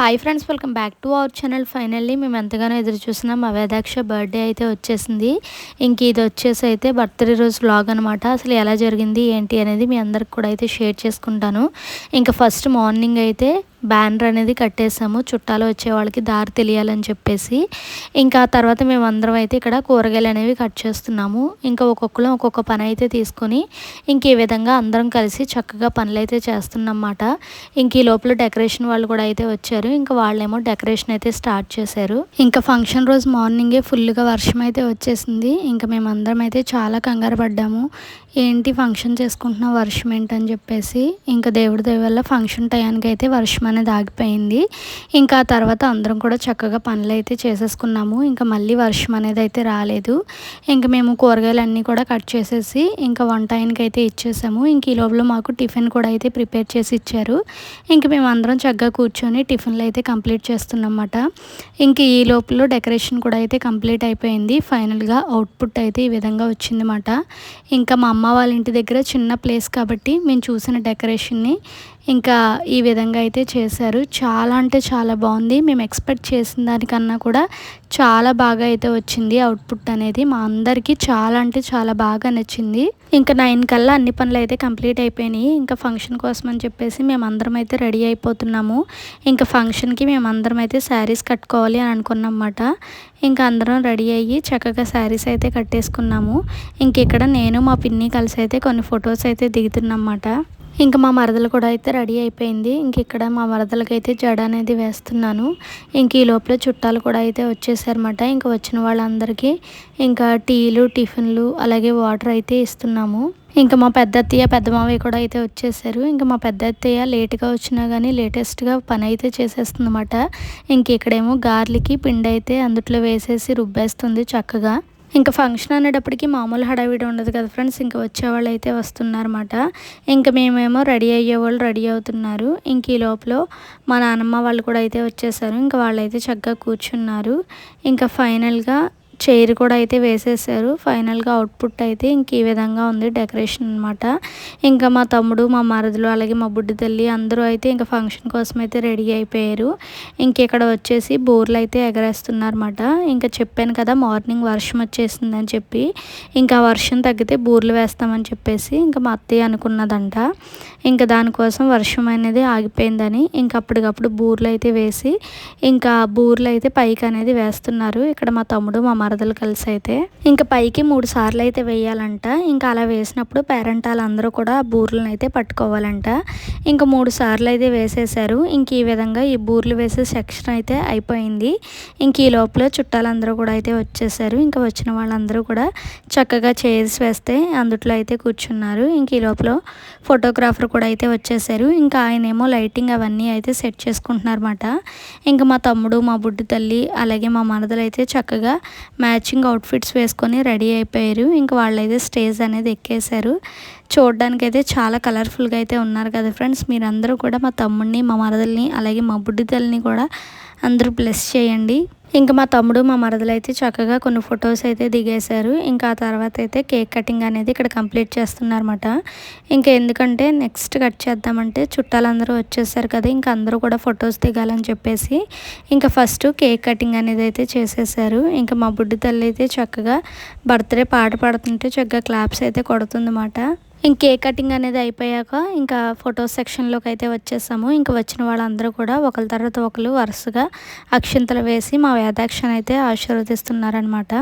Hi friends welcome back to our channel finally మేము ఎంతగానో ఎదురు చూస్తున్నాం. మా వేదాక్ష బర్త్డే అయితే వచ్చేసింది. ఇంక ఇది వచ్చేసి అయితే బర్త్డే రోజు వ్లాగ్ అనమాట అసలు ఎలా జరిగింది ఏంటి అనేది మీ అందరికి కూడా అయితే షేర్ చేసుకుంటాను. ఇంకా ఫస్ట్ మార్నింగ్ అయితే బ్యానర్ అనేది కట్టేసాము చుట్టాలు వచ్చే వాళ్ళకి దారి తెలియాలని చెప్పేసి. ఇంకా తర్వాత మేము అందరం అయితే ఇక్కడ కూరగాయలు అనేవి కట్ చేస్తున్నాము. ఇంకా ఒక్కొక్కరు ఒక్కొక్క పని అయితే తీసుకొని ఇంక ఈ విధంగా అందరం కలిసి చక్కగా పనులు అయితే చేస్తున్నమాట ఇంక ఈ లోపల డెకరేషన్ వాళ్ళు కూడా అయితే వచ్చారు. ఇంకా వాళ్ళేమో డెకరేషన్ అయితే స్టార్ట్ చేశారు. ఇంకా ఫంక్షన్ రోజు మార్నింగే ఫుల్గా వర్షం అయితే వచ్చేసింది. ఇంకా మేమందరం అయితే చాలా కంగారు పడ్డాము. ఏంటి ఫంక్షన్ చేసుకుంటున్న వర్షం ఏంటని చెప్పేసి ఇంకా దేవుడి దయ వల్ల ఫంక్షన్ టయానికి అయితే వర్షం అనేది ఆగిపోయింది. ఇంకా తర్వాత అందరం కూడా చక్కగా పనులు అయితే చేసేసుకున్నాము. ఇంకా మళ్ళీ వర్షం అనేది అయితే రాలేదు. ఇంకా మేము కూరగాయలు అన్నీ కూడా కట్ చేసేసి ఇంకా వంట ఆయనకి అయితే ఇచ్చేసాము. ఇంక ఈ లోపల మాకు టిఫిన్ కూడా అయితే ప్రిపేర్ చేసి ఇచ్చారు. ఇంక మేము అందరం చక్కగా కూర్చొని టిఫిన్లు అయితే కంప్లీట్ చేస్తున్నమాట ఇంక ఈ లోపల డెకరేషన్ కూడా అయితే కంప్లీట్ అయిపోయింది. ఫైనల్గా అవుట్పుట్ అయితే ఈ విధంగా వచ్చిందన్నమాట. ఇంకా మా అమ్మ వాళ్ళ ఇంటి దగ్గర చిన్న ప్లేస్ కాబట్టి మేము చూసిన డెకరేషన్ని ఇంకా ఈ విధంగా అయితే చేశారు. చాలా అంటే చాలా బాగుంది. మేము ఎక్స్పెక్ట్ చేసిన దానికన్నా కూడా చాలా బాగా అయితే వచ్చింది అవుట్పుట్ అనేది. మా అందరికీ చాలా అంటే చాలా బాగా నచ్చింది. ఇంకా నైన్ కల్లా అన్ని పనులు అయితే కంప్లీట్ అయిపోయినాయి. ఇంకా ఫంక్షన్ కోసం అని చెప్పేసి మేము అందరం అయితే రెడీ అయిపోతున్నాము. ఇంకా ఫంక్షన్కి మేము అందరం అయితే శారీస్ కట్టుకోవాలి అని అనుకున్నమాట ఇంకా అందరం రెడీ అయ్యి చక్కగా శారీస్ అయితే కట్టేసుకున్నాము. ఇంక ఇక్కడ నేను మా పిన్ని కలిసి అయితే కొన్ని ఫొటోస్ అయితే దిగుతున్నమాట ఇంకా మా మరదలు కూడా అయితే రెడీ అయిపోయింది. ఇంక ఇక్కడ మా మరదలకైతే అయితే జడ అనేది వేస్తున్నాను. ఇంక ఈ లోపల చుట్టాలు కూడా అయితే వచ్చేసారన్నమాట. ఇంకా వచ్చిన వాళ్ళందరికీ ఇంకా టీలు టిఫిన్లు అలాగే వాటర్ అయితే ఇస్తున్నాము. ఇంకా మా పెద్ద అత్తయ్య పెద్ద మావయ్య కూడా అయితే వచ్చేసారు. ఇంకా మా పెద్ద అత్తయ్య లేట్గా వచ్చినా కానీ లేటెస్ట్గా పని అయితే చేసేస్తుందన్నమాట. ఇంక ఇక్కడేమో గార్లికి పిండి అయితే అందుట్లో వేసేసి రుబ్బేస్తుంది చక్కగా. ఇంకా ఫంక్షన్ అనేటప్పటికి మామూలు హడావిడి ఉండదు కదా ఫ్రెండ్స్. ఇంకా వచ్చేవాళ్ళు అయితే వస్తున్నారన్నమాట. ఇంకా మేమేమో రెడీ అయ్యేవాళ్ళు రెడీ అవుతున్నారు. ఇంక ఈ లోపల మా నాన్నమ్మ వాళ్ళు కూడా అయితే వచ్చేసారు. ఇంకా వాళ్ళు అయితే చక్కగా కూర్చున్నారు. ఇంకా ఫైనల్గా చైర్ కూడా అయితే వేసేసారు. ఫైనల్గా అవుట్పుట్ అయితే ఇంక ఈ విధంగా ఉంది డెకరేషన్ అనమాట ఇంకా మా తమ్ముడు మా మరదలు అలాగే మా బుడ్డి తల్లి అందరూ అయితే ఇంకా ఫంక్షన్ కోసం అయితే రెడీ అయిపోయారు. ఇంక ఇక్కడ వచ్చేసి బోర్లు అయితే ఎగరేస్తున్నారన్నమాట. ఇంకా చెప్పాను కదా మార్నింగ్ వర్షం వచ్చేసిందని చెప్పి. ఇంకా వర్షం తగ్గితే బూర్లు వేస్తామని చెప్పేసి ఇంకా మా అత్తయ్య అనుకున్నదంట. ఇంకా దానికోసం వర్షం అనేది ఆగిపోయిందని ఇంకా అప్పటికప్పుడు బూర్లు అయితే వేసి ఇంకా బూర్లు అయితే పైకి అనేది వేస్తున్నారు. ఇక్కడ మా తమ్ముడు మా మరదలు కలిసి అయితే ఇంకా పైకి మూడు సార్లు అయితే వేయాలంట. ఇంకా అలా వేసినప్పుడు పేరెంటాలు అందరూ కూడా ఆ బూర్లను అయితే పట్టుకోవాలంట. ఇంకా మూడు సార్లు అయితే వేసేసారు ఇంక ఈ విధంగా ఈ బూర్లు వేసే సెక్షన్ అయితే అయిపోయింది. ఇంక ఈ లోపల చుట్టాలందరూ కూడా అయితే వచ్చేసారు ఇంకా వచ్చిన వాళ్ళందరూ కూడా చక్కగా చైర్స్ వేస్తే అందుట్లో అయితే కూర్చున్నారు. ఇంక ఈ లోపల ఫోటోగ్రాఫర్ కూడా అయితే వచ్చేసారు ఇంకా ఆయనేమో లైటింగ్ అవన్నీ అయితే సెట్ చేసుకుంటున్నారన్నమాట. ఇంకా మా తమ్ముడు మా బుడ్డి తల్లి అలాగే మా మనదలు అయితే చక్కగా మ్యాచింగ్ అవుట్ఫిట్స్ వేసుకొని రెడీ అయిపోయారు. ఇంకా వాళ్ళైతే స్టేజ్ అనేది ఎక్కేశారు. చూడడానికి అయితే చాలా కలర్ఫుల్గా అయితే ఉన్నారు కదా ఫ్రెండ్స్. మీరందరూ కూడా మా తమ్ముడిని మా మరదల్ని అలాగే మా బుడ్డి తల్లిని కూడా అందరూ బ్లెస్ చేయండి. ఇంకా మా తమ్ముడు మా మరదలు అయితే చక్కగా కొన్ని ఫొటోస్ అయితే దిగేశారు. ఇంకా ఆ తర్వాత అయితే కేక్ కటింగ్ అనేది ఇక్కడ కంప్లీట్ చేస్తున్నారన్నమాట. ఇంకా ఎందుకంటే నెక్స్ట్ కట్ చేద్దామంటే చుట్టాలందరూ వచ్చేసారు కదా ఇంకా అందరూ కూడా ఫొటోస్ దిగాలని చెప్పేసి ఇంకా ఫస్ట్ కేక్ కటింగ్ అనేది అయితే చేసేసారు. ఇంకా మా బుడ్డి తల్లి అయితే చక్కగా బర్త్డే పాట పాడుతుంటే చక్కగా క్లాప్స్ అయితే కొడుతుందన్నమాట. ఇంక కేక్ కటింగ్ అనేది అయిపోయాక ఇంకా ఫోటో సెక్షన్లోకి అయితే వచ్చేసాము. ఇంకా వచ్చిన వాళ్ళందరూ కూడా ఒకరి తర్వాత ఒకరు వరుసగా అక్షింతలు వేసి మా వేదాక్షను అయితే ఆశీర్వదిస్తున్నారనమాట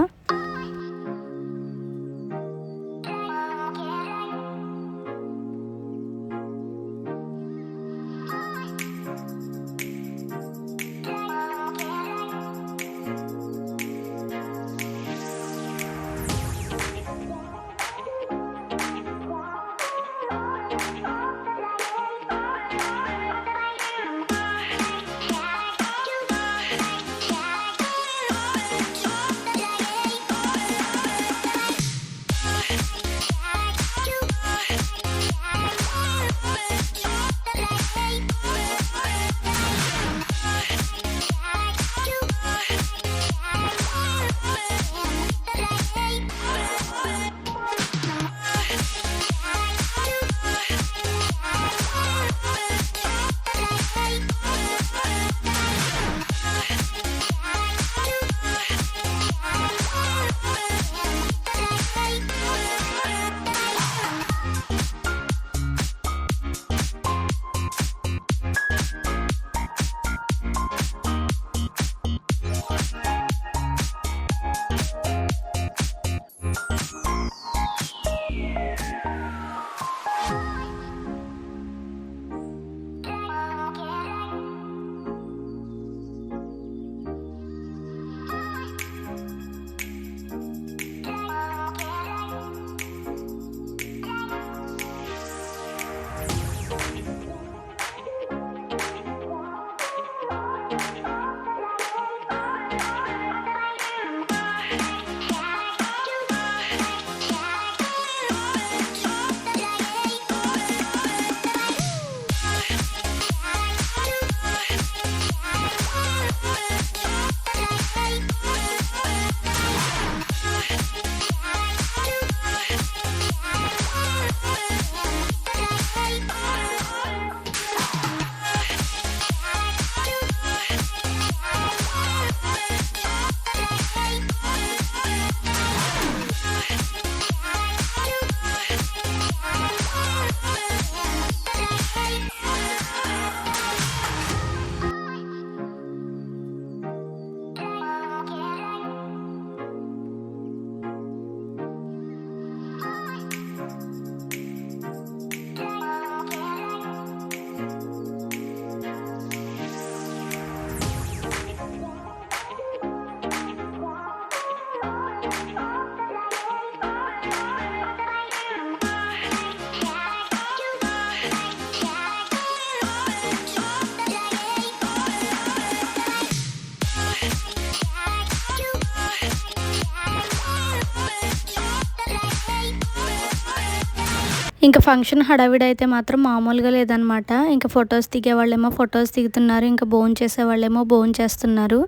ఇంకా ఫంక్షన్ హడావిడి అయితే మాత్రం మామూలుగా లేదనమాట ఇంకా ఫొటోస్ దిగేవాళ్ళేమో ఫొటోస్ దిగుతున్నారు ఇంకా భోజనం చేసేవాళ్ళేమో భోజనం చేస్తున్నారు.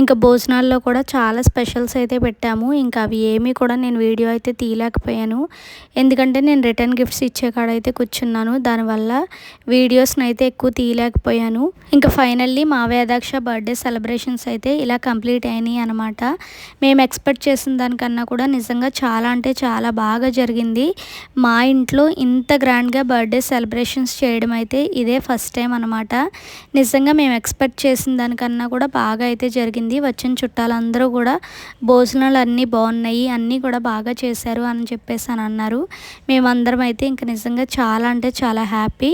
ఇంకా భోజనాల్లో కూడా చాలా స్పెషల్స్ అయితే పెట్టాము. ఇంకా అవి ఏమీ కూడా నేను వీడియో అయితే తీయలేకపోయాను. ఎందుకంటే నేను రిటర్న్ గిఫ్ట్స్ ఇచ్చే కాడ అయితే కూర్చున్నాను. దానివల్ల వీడియోస్ని అయితే ఎక్కువ తీయలేకపోయాను. ఇంకా ఫైనల్లీ మా వేదాక్ష బర్త్డే సెలబ్రేషన్స్ అయితే ఇలా కంప్లీట్ అయినాయి అనమాట మేము ఎక్స్పెక్ట్ చేసిన దానికన్నా కూడా నిజంగా చాలా అంటే చాలా బాగా జరిగింది. మా ఇంట్లో ఇంత గ్రాండ్గా బర్త్డే సెలబ్రేషన్స్ చేయడం అయితే ఇదే ఫస్ట్ టైం అనమాట నిజంగా మేము ఎక్స్పెక్ట్ చేసిన దానికన్నా కూడా బాగా అయితే జరిగింది. వచ్చిన చుట్టాలందరూ కూడా భోజనాలు అన్నీ బాగున్నాయి అన్నీ కూడా బాగా చేశారు అని చెప్పేసి అని అన్నారు. మేమందరం అయితే ఇంక నిజంగా చాలా అంటే చాలా హ్యాపీ.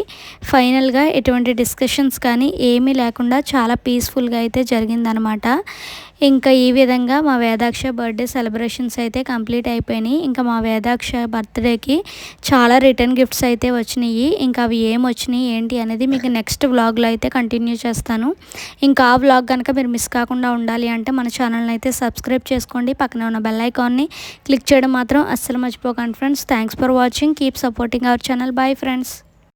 ఫైనల్గా ఎటువంటి డిస్కషన్స్ కానీ ఏమీ లేకుండా చాలా పీస్ఫుల్గా అయితే జరిగిందనమాట ఇంకా ఈ విధంగా మా వేదాక్ష బర్త్డే సెలబ్రేషన్స్ అయితే కంప్లీట్ అయిపోయినాయి. ఇంకా మా వేదాక్ష బర్త్డేకి చాలా రిటర్న్ గిఫ్ట్స్ అయితే వచ్చినాయి. ఇంకా అవి ఏం వచ్చినాయి ఏంటి అనేది మీకు నెక్స్ట్ వ్లాగ్లో అయితే కంటిన్యూ చేస్తాను. ఇంకా ఆ వ్లాగ్ కనుక మీరు మిస్ కాకుండా ఉండాలి అంటే మన ఛానల్ని అయితే సబ్స్క్రైబ్ చేసుకోండి. పక్కన ఉన్న బెల్ ఐకాన్ని క్లిక్ చేయడం మాత్రం అస్సలు మర్చిపోకండి friends. Thanks for watching keep supporting our channel bye friends